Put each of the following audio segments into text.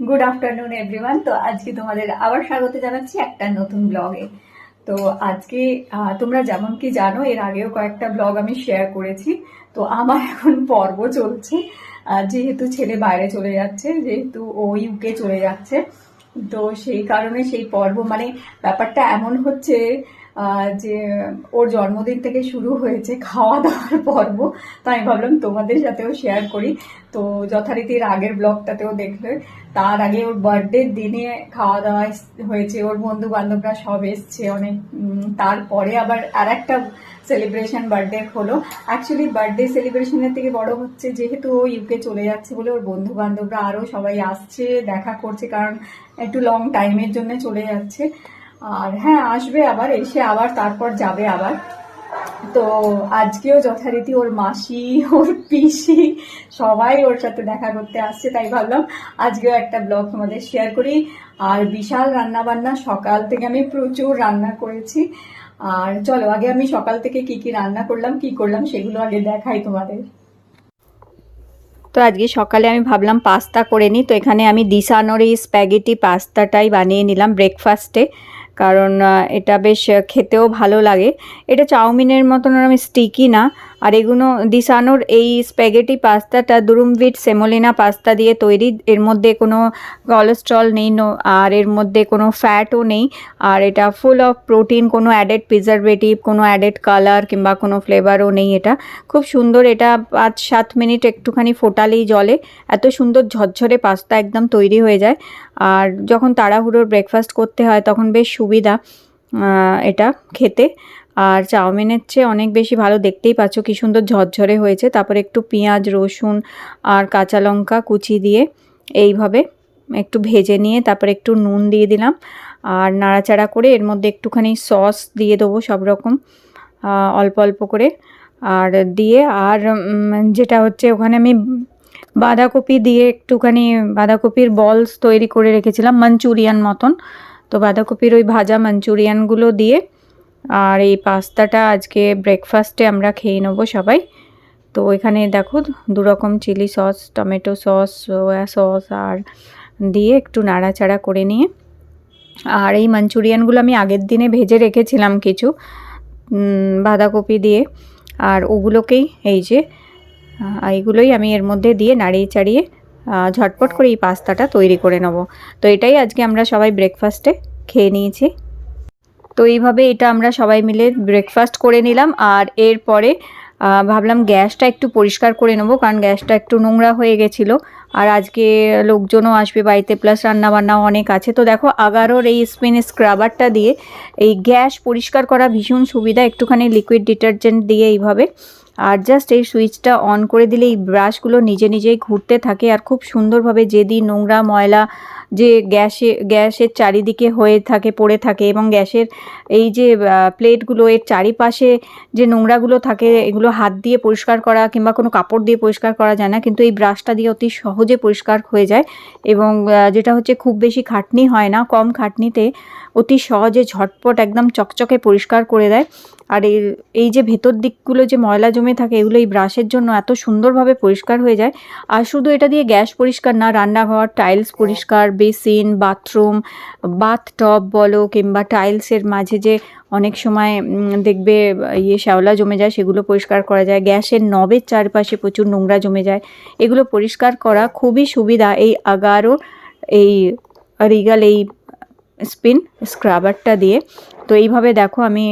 Good afternoon everyone তো আজকে তোমাদের আবার স্বাগত জানাচ্ছি একটা নতুন ব্লগে তো আজকে তোমরা যেমন কি জানো, এর আগেও কয়েকটা ব্লগ আমি শেয়ার করেছি। তো আমার এখন পর্ব চলছে। যেহেতু ছেলে বাইরে চলে যাচ্ছে, যেহেতু ও ইউকে চলে যাচ্ছে, তো সেই কারণে সেই পর্ব মানে ব্যাপারটা এমন হচ্ছে যে ওর জন্মদিন থেকে শুরু হয়েছে খাওয়া দাওয়ার পর্ব, তো আমি ভাবলাম তোমাদের সাথেও শেয়ার করি। তো যথারীতি এর আগের ব্লগটাতেও দেখলে, তার আগে ওর বার্থডের দিনে খাওয়া দাওয়া হয়েছে, ওর বন্ধু বান্ধবরা সব এসছে অনেক তারপরে আবার আর একটা সেলিব্রেশন বার্থডে হলো। অ্যাকচুয়ালি বার্থডে সেলিব্রেশনের থেকে বড় হচ্ছে যেহেতু ও ইউকে চলে যাচ্ছে বলে ওর বন্ধু বান্ধবরা আরও সবাই আসছে, দেখা করছে, কারণ একটু লং টাইমের জন্য চলে যাচ্ছে। আর হ্যাঁ আসবে আবার, এসে আবার, তারপর যাবে আবার। তো আজকেও যথারীতি ওর মাসি, ওর পিসি সবাই ওর সাথে দেখা করতে আসছে, তাই ভাবলাম আজকেও একটা ব্লগ তোমাদের শেয়ার করি। আর বিশাল রান্না বান্না সকাল থেকে আমি প্রচুর রান্না করেছি। আর চলো, আগে আমি সকাল থেকে কি কি রান্না করলাম, কি করলাম সেগুলো আগে দেখাই তোমাদের। তো আজকে সকালে আমি ভাবলাম পাস্তা করে নিই, তো এখানে আমি দিশানোর এই স্প্যাগেটি পাস্তাটাই বানিয়ে নিলাম ব্রেকফাস্টে কারণ এটা বেশ খেতেও ভালো লাগে। এটা চাউমিনের মতন আমি স্টিকি না। আর এগুলো দিশানোর এই স্প্যাগেটি পাস্তাটা দুরুমভিট সেমোলিনা পাস্তা দিয়ে তৈরি। এর মধ্যে কোনো কোলেস্ট্রল নেই আর এর মধ্যে কোনো ফ্যাটও নেই। আর এটা ফুল অফ প্রোটিন কোনো অ্যাডেড প্রিজারভেটিভ কোনো অ্যাডেড কালার কিংবা কোনো ফ্লেভারও নেই এটা। খুব সুন্দর এটা পাঁচ, সাত মিনিট একটুখানি ফোটালেই জলে। এত সুন্দর ঝরঝরে পাস্তা একদম তৈরি হয়ে যায়। আর যখন তাড়াহুড়োর ব্রেকফাস্ট করতে হয় তখন বেশ সুবিধা এটা খেতে। আর চাউমিনের চেয়ে অনেক বেশি ভালো দেখতেই পাচ্ছ কি সুন্দর ঝরঝরে হয়েছে। তারপরে একটু পেঁয়াজ, রসুন আর কাঁচা লঙ্কা কুচি দিয়ে এইভাবে একটু ভেজে নিয়ে তারপরে একটু নুন দিয়ে দিলাম আর নাড়াচাড়া করে এর মধ্যে একটুখানি সস দিয়ে দেবো সব রকম অল্প অল্প করে আর দিয়ে আর যেটা হচ্ছে ওখানে আমি বাঁধাকপি দিয়ে একটুখানি বাঁধাকপির বলস তৈরি করে রেখেছিলাম মাঞ্চুরিয়ান মতন। তো বাঁধাকপির ওই ভাজা মাঞ্চুরিয়ানগুলো দিয়ে আর এই পাস্তাটা আজকে ব্রেকফাস্টে আমরা খেয়ে নেব সবাই। তো এখানে দেখো দু রকম chilli sauce tomato sauce soya sauce আর দিয়ে একটু নাড়াচাড়া করে নিয়ে। আর এই মাঞ্চুরিয়ানগুলো আমি আগের দিনে ভেজে রেখেছিলাম কিছু বাঁধাকপি দিয়ে। আর ওগুলোকেই এই যে এইগুলোই আমি এর মধ্যে দিয়ে নাড়িয়ে চাড়িয়ে ঝটপট করে এই পাস্তাটা তৈরি করে নেব। তো এটাই আজকে আমরা সবাই ব্রেকফাস্টে খেয়ে নিয়েছি। এইভাবে এটা আমরা সবাই মিলে ব্রেকফাস্ট করে নিলাম। আর এরপরে ভাবলাম গ্যাসটা একটু পরিষ্কার করে নেব, কারণ গ্যাসটা একটু নোংরা হয়ে গেছিল। আর আজকে লোকজনও আসবে বাড়িতে প্লাস রান্নাবান্নাও অনেক আছে। তো দেখো, আগারোর এই স্পিন স্ক্রাবারটা দিয়ে এই গ্যাস পরিষ্কার করা ভীষণ সুবিধা, একটুখানি লিকুইড ডিটারজেন্ট দিয়ে এইভাবে। আর জাস্ট এই সুইচটা অন করে দিলে এই ব্রাশগুলো নিজে নিজেই ঘুরতে থাকে। আর খুব সুন্দরভাবে যেদি নোংরা ময়লা যে গ্যাসে, গ্যাসের চারিদিকে হয়ে থাকে, পড়ে থাকে এবং গ্যাসের এই যে প্লেটগুলো, এর চারিপাশে যে নোংরাগুলো থাকে, এগুলো হাত দিয়ে পরিষ্কার করা কিংবা কোনো কাপড় দিয়ে পরিষ্কার করা যায় না, কিন্তু এই ব্রাশটা দিয়ে অতি সহজে পরিষ্কার হয়ে যায় এবং যেটা হচ্ছে খুব বেশি খাটনি হয় না, কম খাটনিতে অতি সহজে ঝটপট একদম চকচকে পরিষ্কার করে দেয়। আর এই যে ভেতর দিকগুলো যে ময়লা জমে থাকে, এগুলো এই ব্রাশের জন্য এত সুন্দরভাবে পরিষ্কার হয়ে যায়। আর শুধু এটা দিয়ে গ্যাস পরিষ্কার না, রান্নাঘর, টাইলস পরিষ্কার, বেসিন, বাথরুম, বাথটব বলো কিংবা টাইলসের মাঝে যে অনেক সময় দেখবে ইয়ে শ্যাওলা জমে যায়, সেগুলো পরিষ্কার করা যায়। গ্যাসের নবের চারপাশে প্রচুর নোংরা জমে যায়। এগুলো পরিষ্কার করা খুবই সুবিধা। এই আগারো এই রিগাল, এই স্পিন, স্ক্রাবারটা দিয়ে। তো এইভাবে দেখো আমি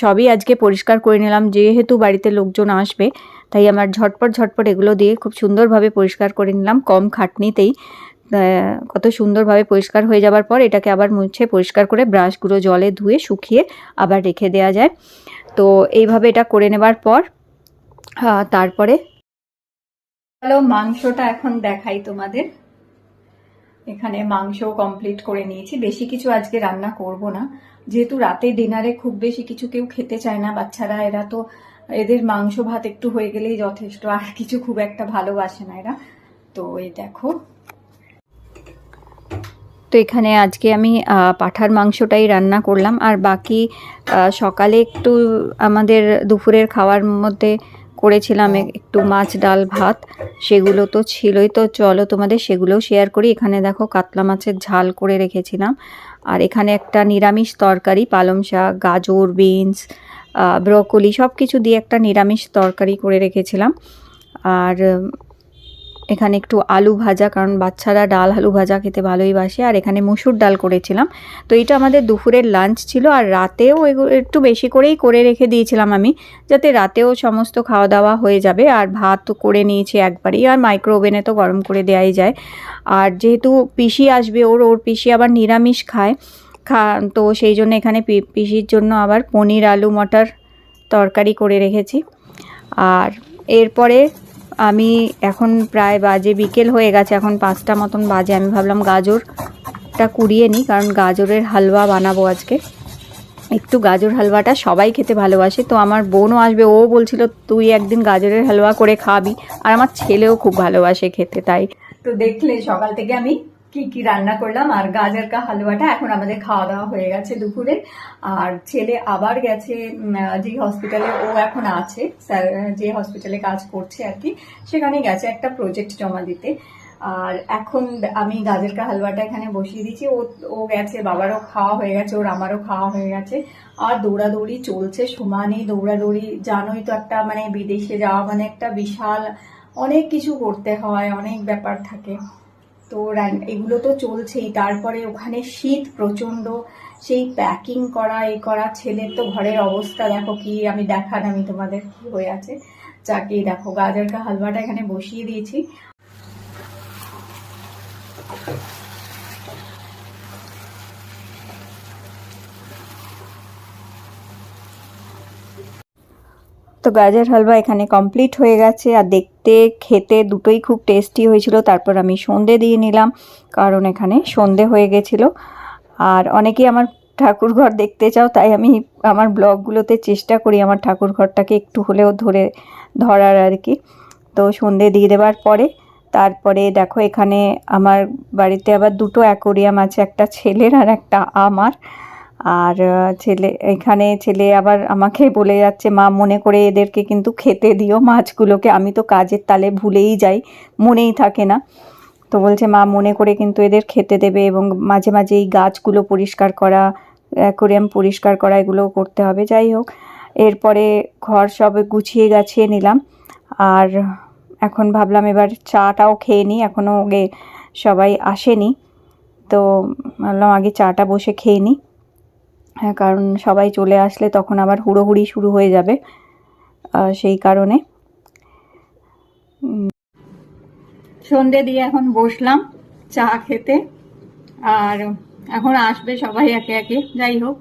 সবই আজকে পরিষ্কার করে নিলাম। যেহেতু বাড়িতে লোকজন আসবে, তাই আমার ঝটপট ঝটপট এগুলো দিয়ে খুব সুন্দরভাবে পরিষ্কার করে নিলাম, কম খাটনিতেই। কত সুন্দরভাবে পরিষ্কার হয়ে যাবার পর এটাকে আবার মুছে পরিষ্কার করে ব্রাশগুলো জলে ধুয়ে, শুকিয়ে আবার রেখে দেওয়া যায়। তো এইভাবে এটা করে নেবার পর তারপরে চলো মাংসটা এখন দেখাই তোমাদের। এখানে মাংস কমপ্লিট করে নিয়েছি। বেশি কিছু আজকে রান্না করব না। যেহেতু রাতে ডিনারে খুব বেশি কিছু কেউ খেতে চায় না, বাচ্চারা, এরা তো এদের মাংস ভাত একটু হয়ে গেলেই যথেষ্ট, আর কিছু খুব একটা ভালোবাসে না এরা। তো এই দেখো। তো এখানে আজকে আমি পাঁঠার মাংসটাই রান্না করলাম। আর বাকি সকালে একটু আমাদের দুপুরের খাওয়ার মধ্যে করেছিলাম একটু মাছ ডাল ভাত সেগুলো তো ছিলই তো। চলো তোমাদের সেগুলোও শেয়ার করি। এখানে দেখো কাতলা মাছের ঝাল করে রেখেছিলাম। আর এখানে একটা নিরামিষ তরকারি পালং শাক গাজর বিনস ব্রকলি সব কিছু দিয়ে একটা নিরামিষ তরকারি করে রেখেছিলাম। আর এখানে একটু আলু ভাজা, কারণ বাচ্চারা ডাল, আলু ভাজা খেতে ভালোই বাসে। আর এখানে মুসুর ডাল করেছিলাম। তো এটা আমাদের দুপুরের লাঞ্চ ছিল, আর রাতেও একটু বেশি করেই করে রেখে দিয়েছিলাম আমি, যাতে রাতেও সমস্ত খাওয়া দাওয়া হয়ে যাবে। আর ভাত করে নিয়েছি একবারই, আর মাইক্রো ওভেনে তো গরম করে দেওয়াই যায়। আর যেহেতু পিসি আসবে ওর ওর পিসি আবার নিরামিষ খায়, খা, তো সেই জন্য এখানে পিসির জন্য আবার পনির, আলু, মটর তরকারি করে রেখেছি। আর এরপরে আমি এখন প্রায় বাজে বিকেল হয়ে গেছে, এখন পাঁচটা মতন বাজে। আমি ভাবলাম গাজরটা কুড়িয়ে নিই, কারণ গাজরের হালুয়া বানাবো আজকে। একটু গাজর হালুয়াটা সবাই খেতে ভালোবাসে, তো আমার বোনও আসবে, ও বলছিল, তুই একদিন গাজরের হালুয়া করে খাবি। আর আমার ছেলেও খুব ভালোবাসে খেতে, তাই। তো দেখলে সকাল থেকে আমি কি কি রান্না করলাম? আর গাজর কা হালুয়াটা এখন আমাদের খাওয়া দাওয়া হয়ে গেছে দুপুরে। আর ছেলে আবার গেছে যে হসপিটালে ও এখন আছে, স্যার, যে হসপিটালে কাজ করছে আর কি সেখানে গেছে একটা প্রজেক্ট জমা দিতে। আর এখন আমি গাজর কা হালুয়াটা এখানে বসিয়ে দিয়েছি। ও ও গেছে, বাবারও খাওয়া হয়ে গেছে, ওর আমারও খাওয়া হয়ে গেছে। আর দৌড়াদৌড়ি চলছে সমানে দৌড়াদৌড়ি, জানোই তো একটা মানে বিদেশে যাওয়া মানে একটা বিশাল, অনেক কিছু করতে হয়, অনেক ব্যাপার থাকে। তো এগুলো তো চলছেই। তারপরে ওখানে শীত প্রচণ্ড, সেই প্যাকিং করা, এ করা, ছেলের তো ঘরের অবস্থা, দেখো কি আমি দেখান আমি তোমাদের কি হয়ে আছে। যাকে দেখো, গাজরকা হালুয়াটা এখানে বসিয়ে দিয়েছি। তো গাজর হালুয়া এখানে কমপ্লিট হয়ে গেছে। আর দেখতে, খেতে দুটোই খুব টেস্টি হয়েছিল। তারপর আমি সন্ধে দিয়ে নিলাম, কারণ এখানে সন্ধে হয়ে গেছিল। আর অনেকেই আমার ঠাকুর ঘর দেখতে চাও, তাই আমি আমার ব্লগগুলোতে চেষ্টা করি আমার ঠাকুর ঘরটাকে একটু হলেও ধরে ধরার আর কি। তো সন্ধে দিয়ে দেওয়ার পরে, তারপরে দেখো এখানে আমার বাড়িতে আবার দুটো অ্যাকোরিয়াম আছে, একটা ছেলের আর একটা আমার। আর ছেলে, এখানে ছেলে আবার আমাকে বলে যাচ্ছে, মা, মনে করে এদেরকে কিন্তু খেতে দিও, মাছগুলোকে। আমি তো কাজের তালে ভুলেই যাই, মনেই থাকে না। তো বলছে, মা, মনে করে কিন্তু এদের খেতে দেবে এবং মাঝে মাঝে এই গাছগুলো পরিষ্কার করা, অ্যাকোরিয়াম পরিষ্কার করা, এগুলো করতে হবে। যাই হোক, এরপরে ঘর সব গুছিয়ে গাছিয়ে নিলাম। আর এখন ভাবলাম এবার চাটাও খেয়ে নিই এখনও সবাই আসেনি। তো ভাবলাম আগে চাটা বসে খেয়ে নিই। হ্যাঁ কারণ সবাই চলে আসলে তখন আবার হুড়োহুড়ি শুরু হয়ে যাবে সেই কারণে। সন্ধে দিয়ে এখন বসলাম চা খেতে, আর এখন আসবে সবাই একে একে, যাই হোক।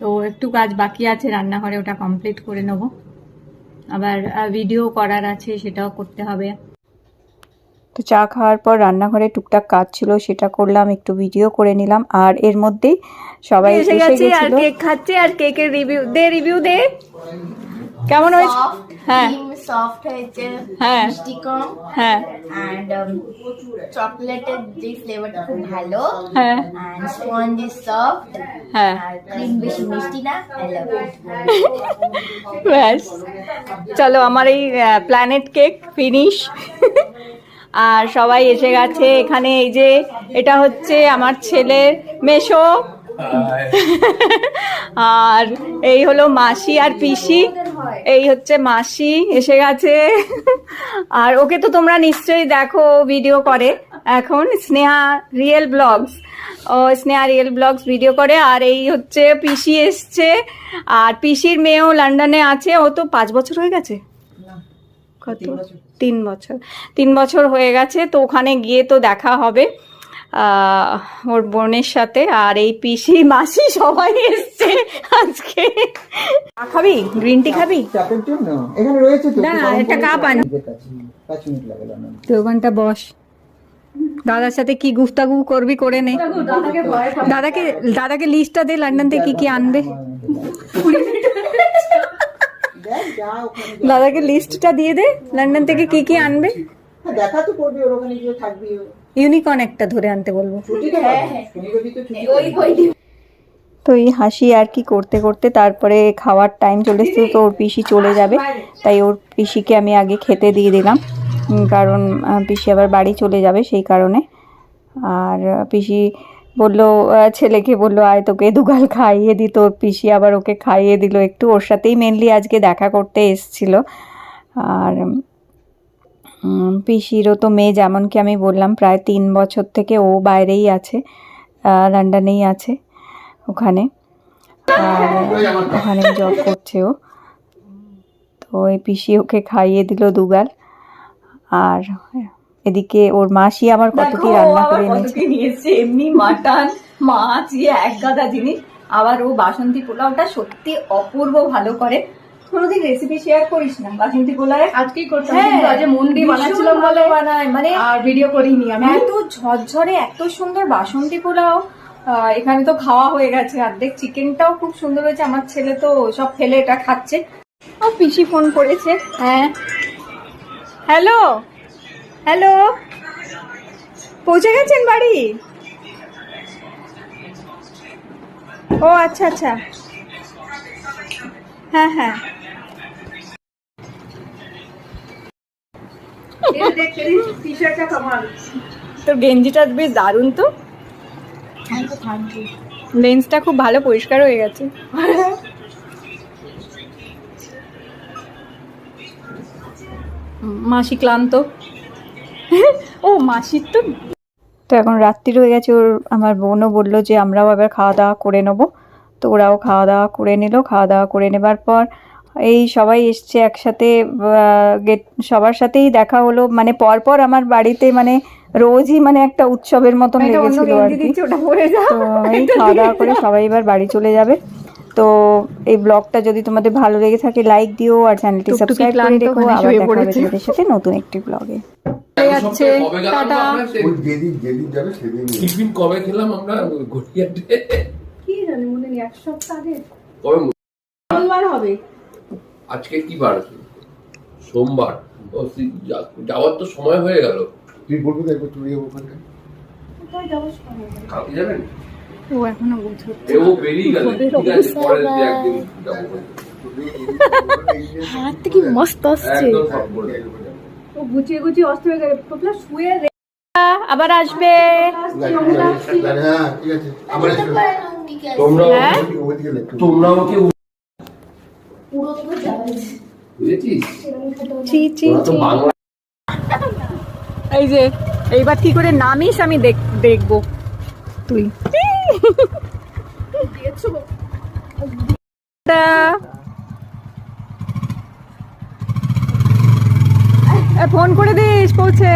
তো একটু কাজ বাকি আছে, রান্নাঘরে ওটা কমপ্লিট করে নেব। আবার ভিডিও করার আছে, সেটাও করতে হবে। তো চা খাওয়ার পর রান্নাঘরে টুকটাক কাজ ছিল সেটা করলাম একটু ভিডিও করে নিলাম। আর এর মধ্যেই সবাই এসে গেছে আর কেক খাচ্ছে আর কেকের রিভিউ দে রিভিউ দে। কেমন হয়েছে? হ্যাঁ। সফট হয়েছে হ্যাঁ। মিষ্টি কম। হ্যাঁ। অ্যান্ড চকলেটের যে ফ্লেভারটা খুব ভালো। হ্যাঁ। অ্যান্ড স্পঞ্জ ইজ সফট হ্যাঁ। আর ক্রিম বেশি মিষ্টি না আই লাভ ইট ব্যাস। চলো আমার এই প্ল্যানেট কেক ফিনিশ আর সবাই এসে গেছে। এখানে এই যে এটা হচ্ছে আমার ছেলের মেশো। আর এই হলো মাসি আর পিসি। এই হচ্ছে মাসি এসে গেছে। আর ওকে তো তোমরা নিশ্চয়ই দেখো ভিডিও করে। এখন স্নেহা রিয়েল ব্লগস। ও স্নেহা রিয়েল ব্লগস ভিডিও করে। আর এই হচ্ছে পিসি এসছে। আর পিসির মেয়েও লন্ডনে আছে। ও তো পাঁচ বছর হয়ে গেছে। কত? তিন বছর। তিন বছর। হয়ে গেছে তো ওখানে গিয়ে তো দেখা হবে ওর বোনের সাথে। আর এই পিসি মাসি সবাই এসছে আজকে। খাবি? গ্রিন টি খাবি? চাপের এখানে রয়েছে তো না, একটু কাপ আন। বস। দাদার সাথে কি গুফতাগু করবি করে নে। দাদাকে দাদাকে লিস্টটা দে লন্ডন থেকে কি কি আনবে। দেখ, যা ওখানে যা। দাদাকে লিস্টটা দিয়ে দে লন্ডন থেকে কি কি আনবে? হ্যাঁ, দেখা তো করবি ওর ওখানে গিয়ে থাকবি। ইউনিকর্ন একটা ধরে আনতে বলব। পাবি। ওই তো এই হাসি আর কি করতে করতে তারপরে খাওয়ার টাইম চলে এসেছে তো ওর পিসি চলে যাবে। তাই ওর পিসিকে আমি আগে খেতে দিয়ে দিলাম। কারণ পিসি আবার বাড়ি চলে যাবে সেই কারণে। আর পিসি বলল ছেলেকে বলল, আয় তোকে দুগাল খাইয়ে দিত পিসি আবার ওকে খাইয়ে দিল। একটু ওর সাথেই মেনলি আজকে দেখা করতে এসছিল। আর পিসিরও তো মেয়ে যেমন কি আমি বললাম, প্রায় তিন বছর থেকে ও বাইরেই আছে লন্ডনেই আছে ওখানে। আর ওখানে জব করছে ও। তো এই পিসি ওকে খাইয়ে দিল দুগাল আর এদিকে ওর মাসি আমার কত কি রান্না করে এনেছে। এমনি মাটন মাছ ইয়ে এক গাদা জিনিস। আবার ও বাসন্তী পোলাওটা সত্যি অপূর্ব ভালো করে। কোনোদিন রেসিপি শেয়ার করিস না বাসন্তী পোলাওয়ের আজকেই করতাম হ্যাঁ, কিন্তু আজ মন দিয়ে বানাচ্ছিলাম বলে বানায় মানে আর ভিডিও করিনি আমি। এত ঝরঝরে এত সুন্দর বাসন্তী পোলাও। আহ, এখানে তো খাওয়া হয়ে গেছে অর্ধেক চিকেনটাও খুব সুন্দর হয়েছে আমার ছেলে তো সব ফেলে এটা খাচ্ছে। ও পিসি ফোন করেছে হ্যাঁ। Hello hello? পৌঁছে গেছেন বাড়ি? ও আচ্ছা আচ্ছা। হ্যাঁ হ্যাঁ। তোর গেঞ্জিটা বেশ দারুণ তো। লেন্সটা খুব ভালো পরিষ্কার হয়ে গেছে। মাসি ক্লান্ত। ও মাসির তো তো এখন রাত্রি হয়ে গেছে ওর আমার বোনও বলল যে আমরাও এবার খাওয়া দাওয়া করে নেব। তো ওরাও খাওয়া দাওয়া করে নিল খাওয়া দাওয়া করে নেবার পর এই সবাই এসছে একসাথে গেট সবার সাথেই দেখা হলো। মানে পরপর আমার বাড়িতে মানে রোজই মানে একটা উৎসবের মতন লেগেছিল আর কি। তো এই খাওয়া দাওয়া করে সবাই এবার বাড়ি চলে যাবে। তো এই ব্লগটা যদি তোমাদের ভালো লেগে থাকে লাইক দিও আর চ্যানেলটি সাবস্ক্রাইব করে ক্লান্ত রেখো আবার দেখা হবে তোমাদের সাথে নতুন একটি ব্লগে যাচ্ছে টাটা। যেদিন যেদিন যাবে সেদিন টিফিন কবে খেলাম আমরা? গড়িয়াতে। কি জানি মনে নেই এক সপ্তাহ আগে। কবে মঙ্গলবার হবে। আজকে কি বার? সোমবার। ও, যাওয়ার তো সময় হয়ে গেল। তুই বলবি একবার যাব ওখানে? কালকে যাবেন? ও এখনও বুঝো ও বেরিয়ে গেল। ঠিক আছে পরের একদিন হাত থেকে মস্ত আসছে। ও গুছিয়ে গুছিয়ে অস্ত হয়ে শুয়ে আবার আসবে। হ্যাঁ। তোমরা আমাকে এই যে এইবার কি করে নামিস আমি দেখ- দেখব। তুই। ফোন করে দিস পৌঁছে